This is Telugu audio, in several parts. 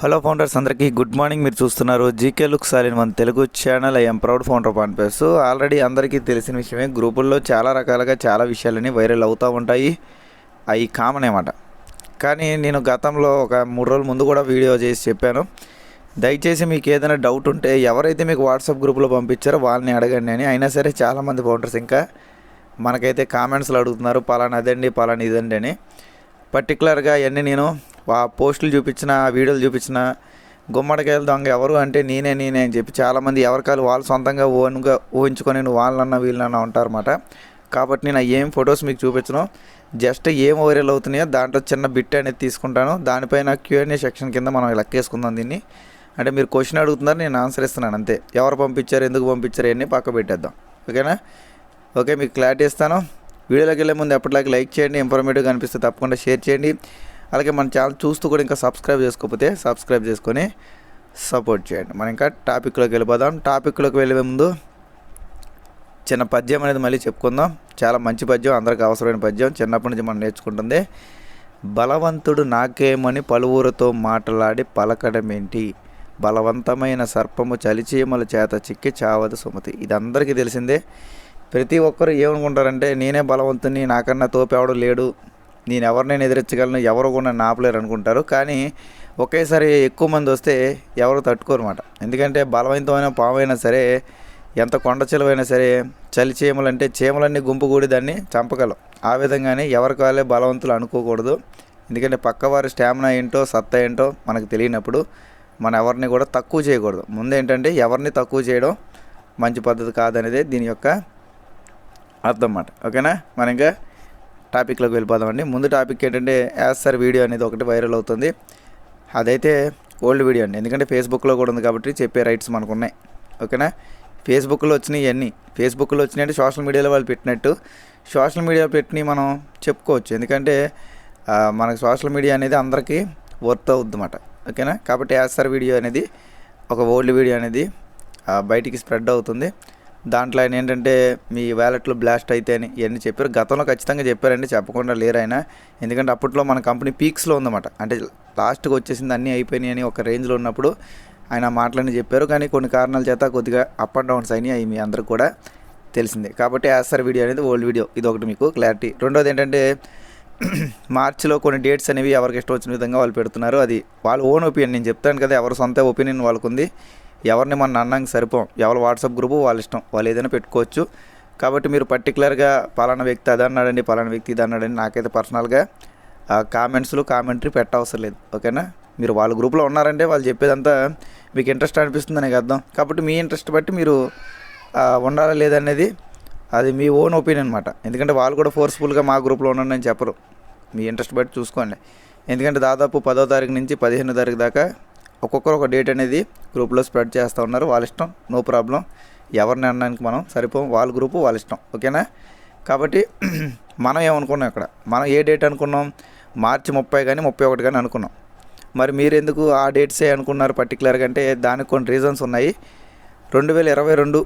హలో ఫౌండర్స్ అందరికీ గుడ్ మార్నింగ్. మీరు చూస్తున్నారు జీకే లుక్ సాలిన్ మన Telugu channel I'm proud founder పాన్పేస్ already అందరికీ తెలిసిన విషయమే గ్రూపుల్లో చాలా రకాలుగా చాలా విషయాలని వైరల్ అవుతూ ఉంటాయి. అవి కామన్ అనమాట కానీ నేను గతంలో ఒక మూడు రోజుల ముందు కూడా వీడియో చేసి చెప్పాను. దయచేసి మీకు ఏదైనా డౌట్ ఉంటే ఎవరైతే మీకు వాట్సాప్ గ్రూప్లో పంపించారో వాళ్ళని అడగండి అని. అయినా సరే చాలామంది ఫౌండర్స్ ఇంకా మనకైతే కామెంట్స్లో అడుగుతున్నారు పలానా అదండి పలానా ఇదండి అని. పర్టికులర్గా అవన్నీ నేను ఆ పోస్టులు చూపించిన ఆ వీడియోలు చూపించిన గుమ్మడికాయల దొంగ ఎవరు అంటే నేనే నేనే అని చెప్పి చాలామంది ఎవరికాలు వాళ్ళు సొంతంగా ఓన్గా ఊహించుకొని నువ్వు వాళ్ళన్నా వీళ్ళన్నా ఉంటారన్నమాట. కాబట్టి నేను ఏం ఫొటోస్ మీకు చూపించను. జస్ట్ ఏం వైరల్ అవుతున్నాయో దాంట్లో చిన్న బిట్ అనేది తీసుకుంటాను. దానిపైన క్యూఎన్ఏ సెక్షన్ కింద మనం లెక్కేసుకుందాం దీన్ని. అంటే మీరు క్వశ్చన్ అడుగుతున్నారు నేను ఆన్సర్ ఇస్తున్నాను అంతే. ఎవరు పంపించారు ఎందుకు పంపించారు ఇవన్నీ పక్క పెట్టేద్దాం. ఓకేనా? ఓకే మీకు క్లారిటీ ఇస్తాను. వీడియోలోకి వెళ్ళే ముందు ఎప్పటిలాగే లైక్ చేయండి. ఇన్ఫర్మేటివ్గా అనిపిస్తే తప్పకుండా షేర్ చేయండి. అలాగే మన ఛానల్ చూస్తూ కూడా ఇంకా సబ్స్క్రైబ్ చేసుకోకపోతే సబ్స్క్రైబ్ చేసుకొని సపోర్ట్ చేయండి. మనం ఇంకా టాపిక్లోకి వెళ్ళిపోదాం. టాపిక్లోకి వెళ్ళే ముందు చిన్న పద్యం అనేది మళ్ళీ చెప్పుకుందాం. చాలా మంచి పద్యం అందరికి అవసరమైన పద్యం. చిన్నప్పటి నుంచి మనం నేర్చుకుంటుంది. బలవంతుడు నాకేమని పలువురితో మాట్లాడి పలకడమేంటి? బలవంతమైన సర్పము చలిచీమల చేత చిక్కి చావదు సుమతి. ఇది అందరికీ తెలిసిందే. ప్రతి ఒక్కరు ఏమనుకుంటారంటే నేనే బలవంతుని నాకన్నా తోపెవడు లేడు. నేను ఎవరినైనా ఎదిరించగలను ఎవరు కూడా నన్ను ఆపలేరు అనుకుంటారు కానీ ఒకేసారి ఎక్కువ మంది వస్తే ఎవరు తట్టుకోరమాట. ఎందుకంటే బలవంతమైన పాము అయినా సరే ఎంత కొండ చిలువైనా సరే చలి చీమలు అంటే చీమలన్నీ గుంపు కూడి దాన్ని చంపగలం. ఆ విధంగానే ఎవరికి వాళ్ళే బలవంతులు అనుకోకూడదు. ఎందుకంటే పక్కవారి స్టామినా ఏంటో సత్తా ఏంటో మనకు తెలియనప్పుడు మన ఎవరిని కూడా తక్కువ చేయకూడదు. ముందు ఏంటంటే ఎవరిని తక్కువ చేయడం మంచి పద్ధతి కాదనేది దీని యొక్క అర్థం అన్నమాట. ఓకేనా? మనం ఇంకా టాపిక్లోకి వెళ్ళిపోదామండి. ముందు టాపిక్ ఏంటంటే యాజ్ సార్ వీడియో అనేది ఒకటి వైరల్ అవుతుంది. అదైతే ఓల్డ్ వీడియో అండి. ఎందుకంటే ఫేస్బుక్లో కూడా ఉంది కాబట్టి చెప్పే రైట్స్ మనకు ఉన్నాయి ఓకేనా? ఫేస్బుక్లో వచ్చినాయి ఇవన్నీ. ఫేస్బుక్లో వచ్చినాయి అంటే సోషల్ మీడియాలో వాళ్ళు పెట్టినట్టు. సోషల్ మీడియా పెట్టినవి మనం చెప్పుకోవచ్చు. ఎందుకంటే మనకు సోషల్ మీడియా అనేది అందరికీ వర్త్ అవుద్ది ఓకేనా? కాబట్టి యాజ్ సార్ వీడియో అనేది ఒక ఓల్డ్ వీడియో అనేది బయటికి స్ప్రెడ్ అవుతుంది. దాంట్లో ఆయన ఏంటంటే మీ వ్యాలెట్లో బ్లాస్ట్ అయితే అని ఇవన్నీ చెప్పారు. గతంలో ఖచ్చితంగా చెప్పారండి చెప్పకుండా లేరు ఆయన. ఎందుకంటే అప్పట్లో మన కంపెనీ పీక్స్లో ఉందన్నమాట. అంటే లాస్ట్కి వచ్చేసింది అన్నీ అయిపోయినాయి అని ఒక రేంజ్లో ఉన్నప్పుడు ఆయన మాటలని చెప్పారు. కానీ కొన్ని కారణాల చేత కొద్దిగా అప్ అండ్ డౌన్స్ అయినాయి అవి మీ అందరూ కూడా తెలిసిందే. కాబట్టి యాసర్ వీడియో అనేది ఓల్డ్ వీడియో. ఇది ఒకటి మీకు క్లారిటీ. రెండోది ఏంటంటే మార్చిలో కొన్ని డేట్స్ అనేవి ఎవరికి ఇష్టం వచ్చిన విధంగా వాళ్ళు పెడుతున్నారు. అది వాళ్ళ ఓన్ ఒపీనియన్. నేను చెప్తాను కదా ఎవరి సొంత ఒపీనియన్ వాళ్ళకు ఉంది ఎవరిని మన అన్నానికి సరిపోం. ఎవరి వాట్సాప్ గ్రూపు వాళ్ళ ఇష్టం. వాళ్ళు ఏదైనా పెట్టుకోవచ్చు. కాబట్టి మీరు పర్టికులర్గా పలానా వ్యక్తి అది అన్నాడండి పలానా వ్యక్తి ఇది అన్నాడండి నాకైతే పర్సనల్గా కామెంట్స్లో కామెంటరీ పెట్టవసరం లేదు. ఓకేనా? మీరు వాళ్ళ గ్రూప్లో ఉన్నారంటే వాళ్ళు చెప్పేదంతా మీకు ఇంట్రెస్ట్ అనిపిస్తుంది నాకు అర్థం. కాబట్టి మీ ఇంట్రెస్ట్ బట్టి మీరు ఉండాలా లేదనేది అది మీ ఓన్ ఒపీనియన్ అనమాట ఎందుకంటే వాళ్ళు కూడా ఫోర్స్ఫుల్గా మా గ్రూప్లో ఉండండి అని చెప్పరు. మీ ఇంట్రెస్ట్ బట్టి చూసుకోండి. ఎందుకంటే దాదాపు పదో తారీఖు నుంచి పదిహేనో తారీఖు దాకా ఒక్కొక్కరు ఒక డేట్ అనేది గ్రూప్లో స్ప్రెడ్ చేస్తూ ఉన్నారు. వాళ్ళ ఇష్టం నో ప్రాబ్లం ఎవరిని అనడానికి మనం సరిపోం వాళ్ళ గ్రూపు వాళ్ళ ఇష్టం. ఓకేనా కాబట్టి మనం ఏమనుకున్నాం ఇక్కడ? మనం ఏ డేట్ అనుకున్నాం? మార్చి ముప్పై కానీ ముప్పై ఒకటి కానీ అనుకున్నాం. మరి మీరు ఎందుకు ఆ డేట్సే అనుకున్నారు పర్టికులర్గా అంటే దానికి కొన్ని రీజన్స్ ఉన్నాయి. రెండు వేల ఇరవై రెండు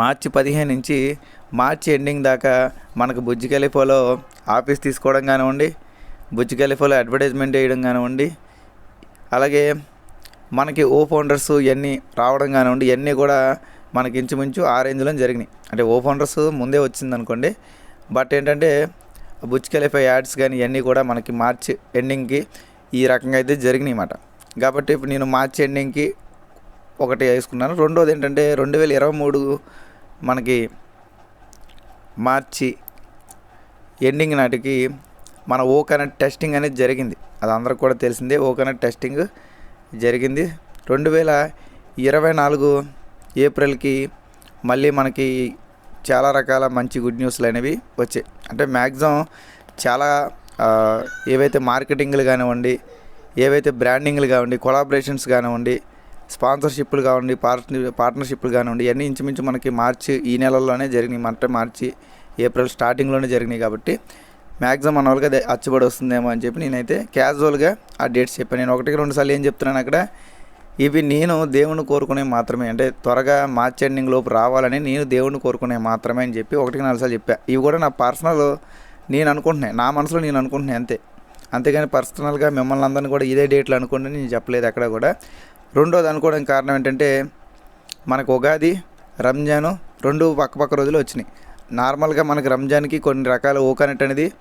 మార్చి పదిహేను నుంచి మార్చి ఎండింగ్ దాకా మనకు బుజ్జి ఖలీఫాలో ఆఫీస్ తీసుకోవడం కానివ్వండి బుజ్జి ఖలీఫాలో అడ్వర్టైజ్మెంట్ వేయడం కానివ్వండి అలాగే మనకి ఓ ఫౌండర్స్ ఇవన్నీ రావడం కానివ్వండి ఇవన్నీ కూడా మనకి ఇంచుమించు ఆ రేంజ్లో జరిగినాయి. అంటే ఓ ఫౌండర్స్ ముందే వచ్చింది అనుకోండి బట్ ఏంటంటే బుచ్ యాడ్స్ కానీ ఇవన్నీ కూడా మనకి మార్చ్ ఎండింగ్కి ఈ రకంగా అయితే జరిగినాయి అన్నమాట. కాబట్టి ఇప్పుడు నేను మార్చ్ ఎండింగ్కి ఒకటి వేసుకున్నాను. రెండోది ఏంటంటే రెండు వేల ఇరవై మూడు మనకి మార్చి ఎండింగ్ నాటికి మన ఓ కనెక్ట్ టెస్టింగ్ అనేది జరిగింది. అది అందరికి కూడా తెలిసిందే. ఓ కనెక్ట్ టెస్టింగ్ జరిగింది. రెండు వేల ఇరవై నాలుగు ఏప్రిల్కి మళ్ళీ మనకి చాలా రకాల మంచి గుడ్ న్యూస్లు అనేవి వచ్చాయి. అంటే మ్యాక్సిమం చాలా ఏవైతే మార్కెటింగ్లు కానివ్వండి ఏవైతే బ్రాండింగ్లు కానివ్వండి కొలాబరేషన్స్ కానివ్వండి స్పాన్సర్షిప్లు కానివ్వండి పార్ట్నర్ పార్ట్నర్షిప్లు కానివ్వండి ఇవన్నీ ఇంచుమించు మనకి మార్చి ఈ నెలల్లోనే జరిగినాయి. అంటే మార్చి ఏప్రిల్ స్టార్టింగ్లోనే జరిగినాయి కాబట్టి మ్యాక్సిమం మన వాళ్ళకి అదే అచ్చుబడి వస్తుందేమో అని చెప్పి నేనైతే క్యాజువల్గా ఆ డేట్స్ చెప్పాను. నేను ఒకటికి రెండు సార్లు ఏం చెప్తున్నాను అక్కడ? ఇవి నేను దేవుణ్ణి కోరుకునే మాత్రమే. అంటే త్వరగా మార్చ్ ఎండింగ్ లోపు రావాలని నేను దేవుణ్ణి కోరుకునే మాత్రమే అని చెప్పి ఒకటికి నాలుగు సార్లు చెప్పా. ఇవి కూడా నా పర్సనల్ నేను అనుకుంటున్నాను నా మనసులో నేను అనుకుంటున్నాను అంతే. అంతేగాని పర్సనల్గా మిమ్మల్ని అందరిని కూడా ఇదే డేట్లు అనుకుంటే నేను చెప్పలేదు అక్కడ కూడా. రెండోది అనుకోవడానికి కారణం ఏంటంటే మనకు ఉగాది రంజాను రెండు పక్క పక్క రోజులు వచ్చినాయి. నార్మల్గా మనకి రంజాన్కి కొన్ని రకాల ఓకనెట్ అనేది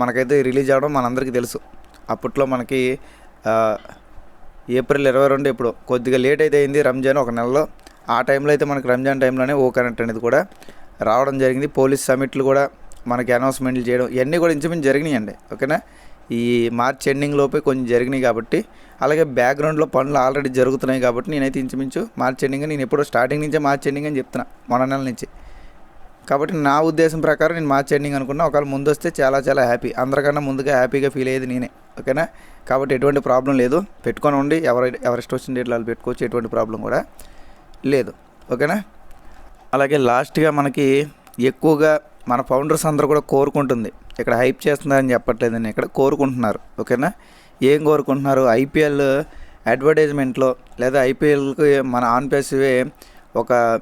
మనకైతే రిలీజ్ అవ్వడం మనందరికీ తెలుసు. అప్పట్లో మనకి ఏప్రిల్ ఇరవై రెండు ఇప్పుడు కొద్దిగా లేట్ అయితే అయింది రంజాన్ ఒక నెలలో. ఆ టైంలో అయితే మనకి రంజాన్ టైంలోనే ఓ కరెంట్ అనేది కూడా రావడం జరిగింది. పోలీస్ సమిట్లు కూడా మనకి అనౌన్స్మెంట్లు చేయడం ఇవన్నీ కూడా ఇంచుమించు జరిగినాయండి. ఓకేనా? ఈ మార్చ్ ఎండింగ్ లోపే కొంచెం జరిగినాయి కాబట్టి అలాగే బ్యాక్గ్రౌండ్లో పనులు ఆల్రెడీ జరుగుతున్నాయి కాబట్టి నేనైతే ఇంచుమించు మార్చ్ ఎండింగ్ నేను ఎప్పుడో స్టార్టింగ్ నుంచే మార్చ్ ఎండింగ్ అని చెప్తున్నా మొన్న నెల నుంచి. కాబట్టి నా ఉద్దేశం ప్రకారం నేను మార్చ్ ఎండింగ్ అనుకున్నా. ఒకవేళ ముందు వస్తే చాలా చాలా హ్యాపీ. అందరికన్నా ముందుగా హ్యాపీగా ఫీల్ అయ్యేది నేనే. ఓకేనా? కాబట్టి ఎటువంటి ప్రాబ్లం లేదు. పెట్టుకొని ఉండి ఎవరి ఎవరెస్ట్ వచ్చిన డేట్లు వాళ్ళు పెట్టుకోవచ్చు. ఎటువంటి ప్రాబ్లం కూడా లేదు. ఓకేనా? అలాగే లాస్ట్గా మనకి ఎక్కువగా మన ఫౌండర్స్ అందరూ కూడా కోరుకుంటుంది. ఇక్కడ హైప్ చేస్తున్నారని చెప్పట్లేదు నేను. ఇక్కడ కోరుకుంటున్నారు. ఓకేనా? ఏం కోరుకుంటున్నారు? ఐపీఎల్ అడ్వర్టైజ్మెంట్లో లేదా ఐపీఎల్కి మన ఆన్ పేసివే ఒక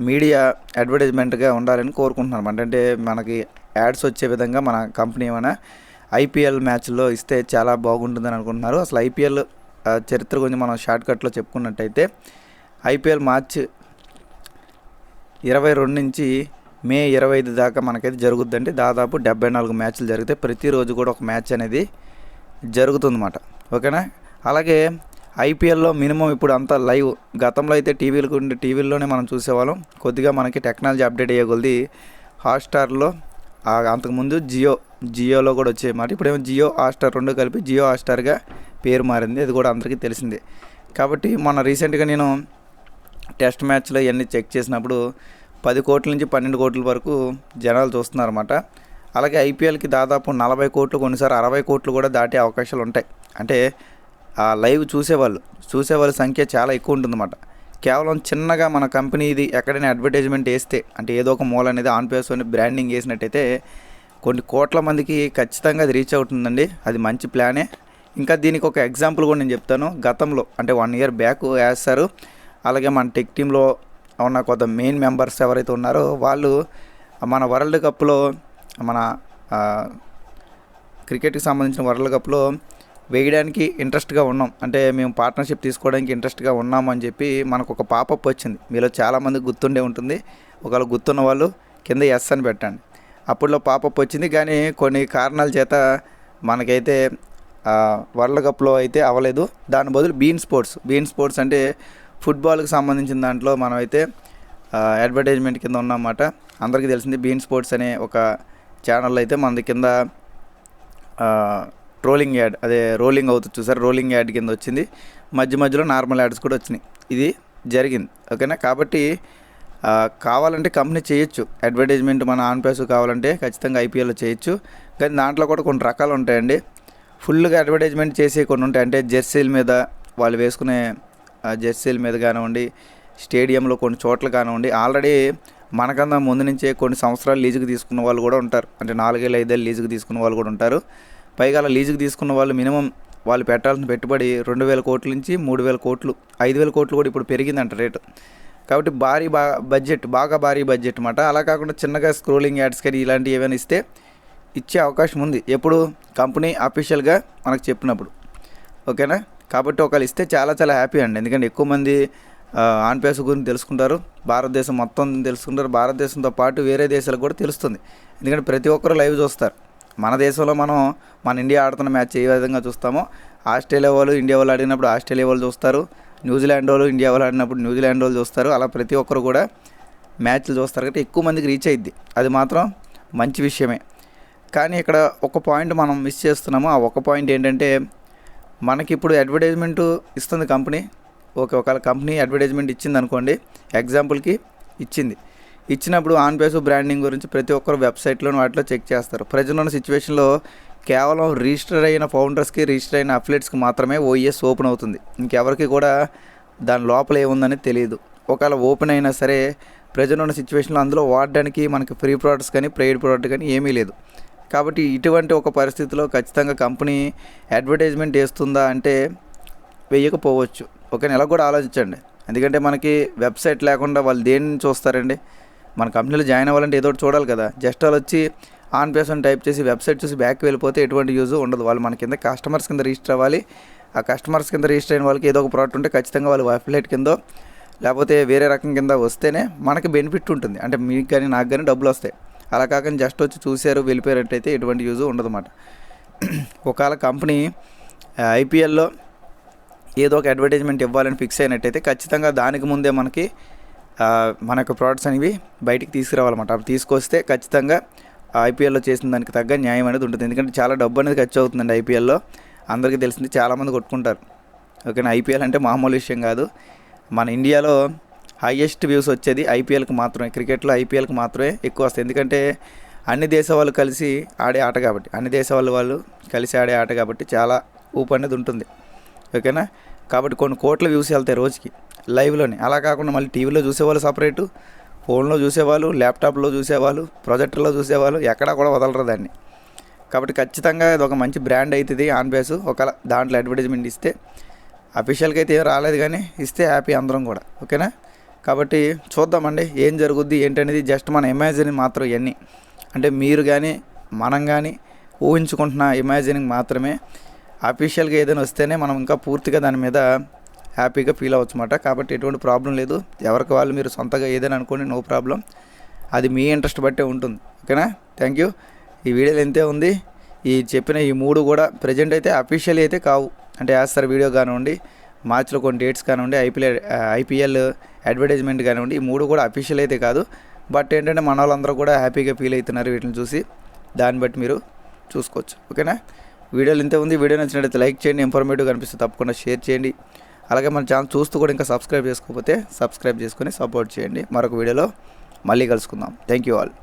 మీడియా అడ్వర్టైజ్మెంట్గా ఉండాలని కోరుకుంటున్నాను. అంటే మనకి యాడ్స్ వచ్చే విధంగా మన కంపెనీ ఏమైనా ఐపీఎల్ మ్యాచ్లో ఇస్తే చాలా బాగుంటుందని అనుకుంటున్నారు. అసలు ఐపీఎల్ చరిత్ర గురించి మనం షార్ట్కట్లో చెప్పుకున్నట్టయితే ఐపీఎల్ మార్చ్ ఇరవై రెండు నుంచి మే ఇరవై ఐదు దాకా మనకైతే జరుగుద్దండి. దాదాపు డెబ్బై నాలుగు మ్యాచ్లు జరిగితే ప్రతిరోజు కూడా ఒక మ్యాచ్ అనేది జరుగుతుందన్నమాట. ఓకేనా? అలాగే ఐపీఎల్లో మినిమం ఇప్పుడు అంతా లైవ్. గతంలో అయితే టీవీలకు ఉండే టీవీల్లోనే మనం చూసేవాళ్ళం. కొద్దిగా మనకి టెక్నాలజీ అప్డేట్ అయ్యే కొద్ది హాట్స్టార్లో అంతకుముందు జియో జియోలో కూడా వచ్చేమాట ఇప్పుడేమో జియో హాట్స్టార్ రెండు కలిపి జియో హాట్స్టార్గా పేరు మారింది. అది కూడా అందరికీ తెలిసిందే. కాబట్టి మొన్న రీసెంట్గా నేను టెస్ట్ మ్యాచ్లో ఇవన్నీ చెక్ చేసినప్పుడు పది కోట్ల నుంచి పన్నెండు కోట్ల వరకు జనాలు చూస్తున్నారన్నమాట. అలాగే ఐపీఎల్కి దాదాపు నలభై కోట్లు కొన్నిసారి అరవై కోట్లు కూడా దాటే అవకాశాలు ఉంటాయి. అంటే ఆ లైవ్ చూసేవాళ్ళు చూసేవాళ్ళ సంఖ్య చాలా ఎక్కువ ఉంటుందన్నమాట. కేవలం చిన్నగా మన కంపెనీది ఎక్కడైనా అడ్వర్టైజ్మెంట్ వేస్తే అంటే ఏదో ఒక మూల అనేది ఆన్ పేసుకొని బ్రాండింగ్ వేసినట్టయితే కొన్ని కోట్ల మందికి ఖచ్చితంగా అది రీచ్ అవుతుందండి. అది మంచి ప్లానే. ఇంకా దీనికి ఒక ఎగ్జాంపుల్ కూడా నేను చెప్తాను. గతంలో అంటే వన్ ఇయర్ బ్యాక్ వేస్తారు. అలాగే మన టెక్ టీంలో ఉన్న కొంత మెయిన్ మెంబర్స్ ఎవరైతే ఉన్నారో వాళ్ళు మన వరల్డ్ కప్లో మన క్రికెట్కి సంబంధించిన వరల్డ్ కప్లో వేయడానికి ఇంట్రెస్ట్గా ఉన్నాం. అంటే మేము పార్ట్నర్షిప్ తీసుకోవడానికి ఇంట్రెస్ట్గా ఉన్నామని అని చెప్పి మనకు ఒక పాపప్ వచ్చింది. మీలో చాలామంది గుర్తుండే ఉంటుంది. ఒకవేళ గుర్తున్న వాళ్ళు కింద ఎస్ అని పెట్టండి. అప్పుడులో పాపప్ వచ్చింది. కానీ కొన్ని కారణాల చేత మనకైతే వరల్డ్ కప్లో అయితే అవ్వలేదు. దాని బదులు బీన్ స్పోర్ట్స్. బీన్ స్పోర్ట్స్ అంటే ఫుట్బాల్కి సంబంధించిన దాంట్లో మనమైతే అడ్వర్టైజ్మెంట్ కింద ఉన్నమాట అందరికీ తెలిసింది బీన్ స్పోర్ట్స్ అనే ఒక ఛానల్ అయితే మనది కింద ట్రోలింగ్ యాడ్ అదే రోలింగ్ అవుతుంది చూసారు? రోలింగ్ యాడ్ కింద వచ్చింది. మధ్య మధ్యలో నార్మల్ యాడ్స్ కూడా వచ్చినాయి. ఇది జరిగింది. ఓకేనా? కాబట్టి కావాలంటే కంపెనీ చేయొచ్చు. అడ్వర్టైజ్మెంట్ మన ఆన్ పేస్ కావాలంటే ఖచ్చితంగా ఐపీఎల్లో చేయొచ్చు. కానీ దాంట్లో కూడా కొన్ని రకాలు ఉంటాయండి. ఫుల్గా అడ్వర్టైజ్మెంట్ చేసే కొన్ని ఉంటాయి. అంటే జెర్సీల మీద వాళ్ళు వేసుకునే జెర్సీల మీద కానివ్వండి స్టేడియంలో కొన్ని చోట్ల కానివ్వండి ఆల్రెడీ మనకన్నా ముందు నుంచే కొన్ని సంవత్సరాలు లీజుకి తీసుకున్న వాళ్ళు కూడా ఉంటారు. అంటే నాలుగేళ్ళు ఐదేళ్ళు లీజుకి తీసుకున్న వాళ్ళు కూడా ఉంటారు. పైగా అలా లీజుకి తీసుకున్న వాళ్ళు మినిమం వాళ్ళు పెట్టాల్సిన పెట్టుబడి రెండు వేల కోట్ల నుంచి మూడు వేల కోట్లు ఐదు వేల కోట్లు కూడా ఇప్పుడు పెరిగిందంట రేటు. కాబట్టి భారీ బా బడ్జెట్ బాగా భారీ బడ్జెట్ అన్నమాట అలా కాకుండా చిన్నగా స్క్రోలింగ్ యాడ్స్ కానీ ఇలాంటివి ఏమైనా ఇస్తే ఇచ్చే అవకాశం ఉంది. ఎప్పుడు కంపెనీ అఫీషియల్గా మనకు చెప్పినప్పుడు. ఓకేనా? కాబట్టి ఒకళ్ళు ఇస్తే చాలా చాలా హ్యాపీ అండి. ఎందుకంటే ఎక్కువ మంది ఆ, ఆన్ పేస్ గురించి తెలుసుకుంటారు. భారతదేశం మొత్తం తెలుసుకుంటారు. భారతదేశంతో పాటు వేరే దేశాలకు కూడా తెలుస్తుంది. ఎందుకంటే ప్రతి ఒక్కరు లైవ్ చూస్తారు. మన దేశంలో మనం మన ఇండియా ఆడుతున్న మ్యాచ్ ఏ విధంగా చూస్తామో ఆస్ట్రేలియా వాళ్ళు ఇండియా వాళ్ళు ఆడినప్పుడు ఆస్ట్రేలియా వాళ్ళు చూస్తారు. న్యూజిలాండ్ వాళ్ళు ఇండియా వాళ్ళు ఆడినప్పుడు న్యూజిలాండ్ వాళ్ళు చూస్తారు. అలా ప్రతి ఒక్కరు కూడా మ్యాచ్లు చూస్తారు కాబట్టి ఎక్కువ మందికి రీచ్ అయ్యిద్ది అది మాత్రం మంచి విషయమే. కానీ ఇక్కడ ఒక పాయింట్ మనం మిస్ చేస్తున్నాము. ఆ ఒక పాయింట్ ఏంటంటే మనకి ఇప్పుడు అడ్వర్టైజ్మెంట్ ఇస్తుంది కంపెనీ. ఓకే ఒకవేళ కంపెనీ అడ్వర్టైజ్మెంట్ ఇచ్చింది అనుకోండి ఎగ్జాంపుల్కి ఇచ్చింది. ఇచ్చినప్పుడు ఆన్పేస్ బ్రాండింగ్ గురించి ప్రతి ఒక్కరు వెబ్సైట్లోని వాటిలో చెక్ చేస్తారు. ప్రజలు ఉన్న సిచ్యువేషన్లో కేవలం రిజిస్టర్ అయిన ఫౌండర్స్కి రిజిస్టర్ అయిన అఫ్లెట్స్కి మాత్రమే ఓఈఎస్ ఓపెన్ అవుతుంది. ఇంకెవరికి కూడా దాని లోపల ఏముందని తెలియదు. ఒకవేళ ఓపెన్ అయినా సరే ప్రజలు ఉన్న సిచ్యువేషన్లో అందులో వాడడానికి మనకి ఫ్రీ ప్రోడక్ట్స్ కానీ పెయిడ్ ప్రోడక్ట్ కానీ ఏమీ లేదు. కాబట్టి ఇటువంటి ఒక పరిస్థితిలో ఖచ్చితంగా కంపెనీ అడ్వర్టైజ్మెంట్ వేస్తుందా అంటే వేయకపోవచ్చు. ఒక నెల కూడా ఆలోచించండి. ఎందుకంటే మనకి వెబ్సైట్ లేకుండా వాళ్ళు దేన్ని చూస్తారండి? మన కంపెనీలో జాయిన్ అవ్వాలంటే ఏదో ఒకటి చూడాలి కదా. జస్ట్ వాళ్ళు వచ్చి ఆన్ పేసన్ టైప్ చేసి వెబ్సైట్ చూసి బ్యాక్ వెళ్ళిపోతే ఎటువంటి యూజ్ ఉండదు. వాళ్ళు మన కింద కస్టమర్స్ కింద రిజిస్టర్ అవ్వాలి. ఆ కస్టమర్స్ కింద రిజిస్టర్ అయిన వాళ్ళకి ఏదో ఒక ప్రోడక్ట్ ఉంటే ఖచ్చితంగా వాళ్ళు వెబ్సైట్ కింద లేకపోతే వేరే రకం కింద వస్తేనే మనకి బెనిఫిట్ ఉంటుంది. అంటే మీకు కానీ నాకు కానీ డబ్బులు వస్తాయి. అలా కాకుండా జస్ట్ వచ్చి చూశారు వెళ్ళిపోయారంటైతే ఎటువంటి యూజ్ ఉండదు అన్నమాట. ఒకవేళ కంపెనీ ఐపీఎల్లో ఏదో ఒక అడ్వర్టైజ్మెంట్ ఇవ్వాలని ఫిక్స్ అయినట్టయితే ఖచ్చితంగా దానికి ముందే మనకి మన యొక్క ప్రోడక్ట్స్ అనేవి బయటికి తీసుకురావాలన్నమాట. అప్పుడు తీసుకొస్తే ఖచ్చితంగా ఐపీఎల్లో చేసిన దానికి తగ్గ న్యాయం అనేది ఉంటుంది. ఎందుకంటే చాలా డబ్బు అనేది ఖర్చు అవుతుందండి ఐపీఎల్లో. అందరికీ తెలిసింది చాలామంది కొట్టుకుంటారు. ఓకేనా? ఐపీఎల్ అంటే మామూలు విషయం కాదు. మన ఇండియాలో హయ్యెస్ట్ వ్యూస్ వచ్చేది ఐపీఎల్కి మాత్రమే. క్రికెట్లో ఐపీఎల్కి మాత్రమే ఎక్కువ వస్తాయి. ఎందుకంటే అన్ని దేశ వాళ్ళు కలిసి ఆడే ఆట కాబట్టి అన్ని దేశ వాళ్ళు వాళ్ళు కలిసి ఆడే ఆట కాబట్టి చాలా ఊపు అనేది ఉంటుంది. ఓకేనా? కాబట్టి కొన్ని కోట్ల వ్యూస్ వెళ్తాయి రోజుకి. లైవ్లోనే. అలా కాకుండా మళ్ళీ టీవీలో చూసేవాళ్ళు సపరేటు ఫోన్లో చూసేవాళ్ళు ల్యాప్టాప్లో చూసేవాళ్ళు ప్రొజెక్టర్లో చూసేవాళ్ళు ఎక్కడా కూడా వదలరు దాన్ని. కాబట్టి ఖచ్చితంగా ఇది ఒక మంచి బ్రాండ్ అవుతుంది ఆన్ బేస్. ఒకవేళ దాంట్లో అడ్వర్టైజ్మెంట్ ఇస్తే అఫీషియల్గా అయితే ఏం రాలేదు కానీ ఇస్తే హ్యాపీ అందరం కూడా. ఓకేనా? కాబట్టి చూద్దామండి ఏం జరుగుద్ది ఏంటనేది జస్ట్ మన ఇమాజినింగ్ మాత్రం ఇవన్నీ. అంటే మీరు కానీ మనం కానీ ఊహించుకుంటున్న ఇమాజినింగ్ మాత్రమే. అఫీషియల్గా ఏదైనా వస్తేనే మనం ఇంకా పూర్తిగా దాని మీద హ్యాపీగా ఫీల్ అవ్వచ్చు అనమాట కాబట్టి ఎటువంటి ప్రాబ్లం లేదు. ఎవరికి వాళ్ళు మీరు సొంతగా ఏదైనా అనుకోండి నో ప్రాబ్లం. అది మీ ఇంట్రెస్ట్ బట్టే ఉంటుంది. ఓకేనా? Thank you. ఈ వీడియోలు ఎంతే ఉంది? ఈ చెప్పిన ఈ మూడు కూడా ప్రజెంట్ అయితే అఫీషియల్ అయితే కావు. అంటే యాస్తారు వీడియో కానివ్వండి మార్చిలో కొన్ని డేట్స్ కానివ్వండి ఐపీఎల్ ఐపీఎల్ అడ్వర్టైజ్మెంట్ కానివ్వండి ఈ మూడు కూడా అఫీషియల్ అయితే కాదు. బట్ ఏంటంటే మన వాళ్ళందరూ కూడా హ్యాపీగా ఫీల్ అవుతున్నారు వీటిని చూసి. దాన్ని బట్టి మీరు చూసుకోవచ్చు. ఓకేనా? వీడియోలు ఇంత ఉంది? వీడియో నచ్చినట్లయితే లైక్ చేయండి. ఇన్ఫర్మేటివ్ కనిపిస్తే తప్పకుండా షేర్ చేయండి. అలాగే మన ఛానల్ చూస్తూ కూడా ఇంకా సబ్స్క్రైబ్ చేసుకోకపోతే సబ్స్క్రైబ్ చేసుకొని సపోర్ట్ చేయండి. మరొక వీడియోలో మళ్ళీ కలుసుకుందాం. Thank you all.